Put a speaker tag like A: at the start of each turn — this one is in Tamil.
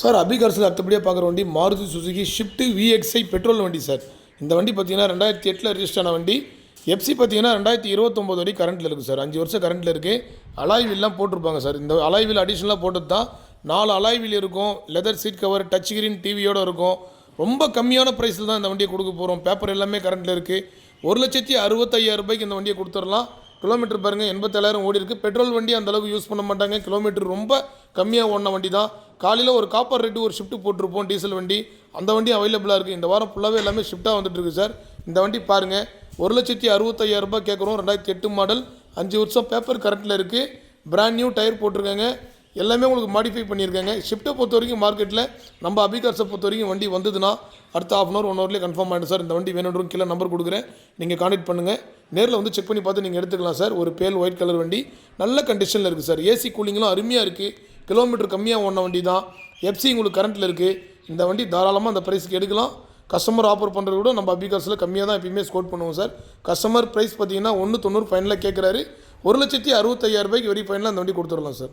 A: சார் அபிகர்ஸில் அடுத்தபடியாக பார்க்குற வண்டி Maruti Suzuki swift VXI petrol வண்டி சார். இந்த வண்டி பார்த்தீங்கன்னா ரெண்டாயிரத்தி எட்டில் ரிஜிஸ்டர் ஆன வண்டி. எஃப்சி பார்த்தீங்கன்னா ரெண்டாயிரத்தி இருபத்தொம்போது வரை கரண்ட்டில் இருக்குது சார். அஞ்சு வருஷம் கரண்ட்டில் இருக்குது அலாய்வில்லாம் போட்டிருப்பாங்க சார். இந்த அலாய்வில் அடிஷ்னலாக போட்டது தான் நாலு அலாய்வில் இருக்கும். Leather seat cover touch screen டிவியோடு இருக்கும். ரொம்ப கம்மியான ப்ரைஸில் தான் இந்த வண்டியை கொடுக்க போகிறோம் பேப்பர் எல்லாமே கரண்ட்டில் இருக்குது ஒரு லட்சத்தி அறுபத்தையாயிரம் ரூபாய்க்கு இந்த வண்டியை கொடுத்துடலாம். கிலோமீட்டர் பாருங்கள் எண்பத்தேழாயிரம் ஓடி இருக்குது பெட்ரோல் வண்டி அந்த அளவுக்கு யூஸ் பண்ண மாட்டாங்க. கிலோமீட்டர் ரொம்ப கம்மியாக ஓடின வண்டி தான். காலையில் ஒரு காப்பர் ரேட்டு ஒரு ஷிஃப்ட் போட்டிருப்போம் டீசல் வண்டி. அந்த வண்டி அவைலபிளாக இருக்குது இந்த வாரம் ஃபுல்லாகவே எல்லாமே ஷிஃப்ட்டாக வந்துட்டுருக்கு சார் இந்த வண்டி பாருங்கள் ஒரு லட்சத்தி அறுபத்தையாயிரம் ரூபாய் கேட்குறோம் ரெண்டாயிரத்தி எட்டு மாடல் அஞ்சு வருஷம் பேப்பர் கரண்ட்டில் இருக்குது பிராண்ட் நியூ டயர் போட்டிருக்காங்க. எல்லாமே உங்களுக்கு மாடிஃபை பண்ணியிருக்காங்க. ஷிஃப்ட்டை பொறுத்த வரைக்கும் மார்க்கெட்டில் நம்ம அபிகார்ஸை பொறுத்த வரைக்கும் வண்டி வந்ததுன்னா அடுத்த ஆஃப் அன் ஹவர் ஒன் ஹவர்லேயே கன்ஃபார்ம் ஆகிடும் சார் இந்த வண்டி வேணுன்றவங்க கீழே நம்பர் கொடுக்குறேன். நீங்கள் காண்டக்ட் பண்ணுங்கள் நேரில் வந்து செக் பண்ணி பார்த்து நீங்கள் எடுத்துக்கலாம் சார் ஒரு பேல் ஒயிட் கலர் வண்டி. நல்ல கண்டிஷனில் இருக்குது சார் ஏசி கூலிங்லாம் அருமையாக இருக்குது கிலோமீட்டர் கம்மியாக ஓடின வண்டி தான். எஃப்சி உங்களுக்கு கரண்ட்டில் இருக்குது இந்த வண்டி தாராளமாக அந்த ப்ரைஸ்க்கு எடுக்கலாம். கஸ்டமர் ஆஃபர் பண்ணுறது கூட நம்ம அபிகாஸில் கம்மியாக தான் எப்பயுமே ஸ்கோர் பண்ணுவோம் சார் கஸ்டமர் ப்ரைஸ் பார்த்தீங்கன்னா ஒன்று தொண்ணூறு ஃபைனலாக கேட்குறாரு ஒரு லட்சத்தி அறுபத்தையாயிரம் ரூபாய்க்கு வெரி ஃபைனலாக அந்த வண்டி கொடுத்துடலாம் சார்